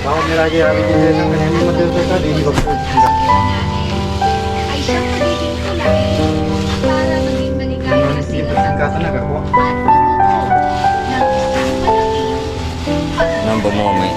Lagi kami dito sa kanya. Hindi magdadal ka, hindi ko po. ay siyang magiging tulay para maging maligaya sila sa Kata na ako. at bumuo ng isang malaking Nang bumumi.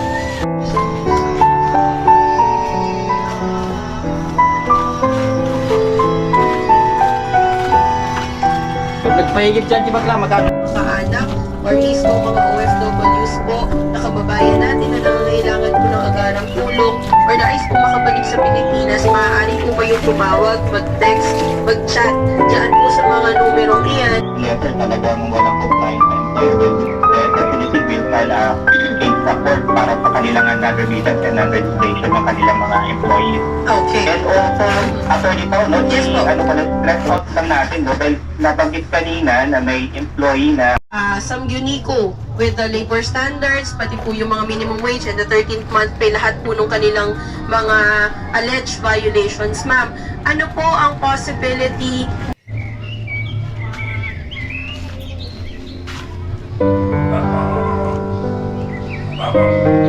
Pag nagpahigit dyan, di ba kala magkano? mga anak or mismo mga OFWs po na kababayan natin na nangangailangan po ng agarang tulong or nais po makabalik sa Pilipinas, maaari po kayong tumawag, mag-text, mag-chat dyan po sa mga support para sa kanilang gagamitan and registration ng kanilang mga employees. Okay. And also, attorney po, no, Yes po. ano pala, stress out lang natin, no, dahil nabanggit kanina na may employee na uh, Samgyuniko with the labor standards, pati po yung mga minimum wage and the 13th month pay, lahat po nung kanilang mga alleged violations. Ma'am, ano po ang possibility Bahamas.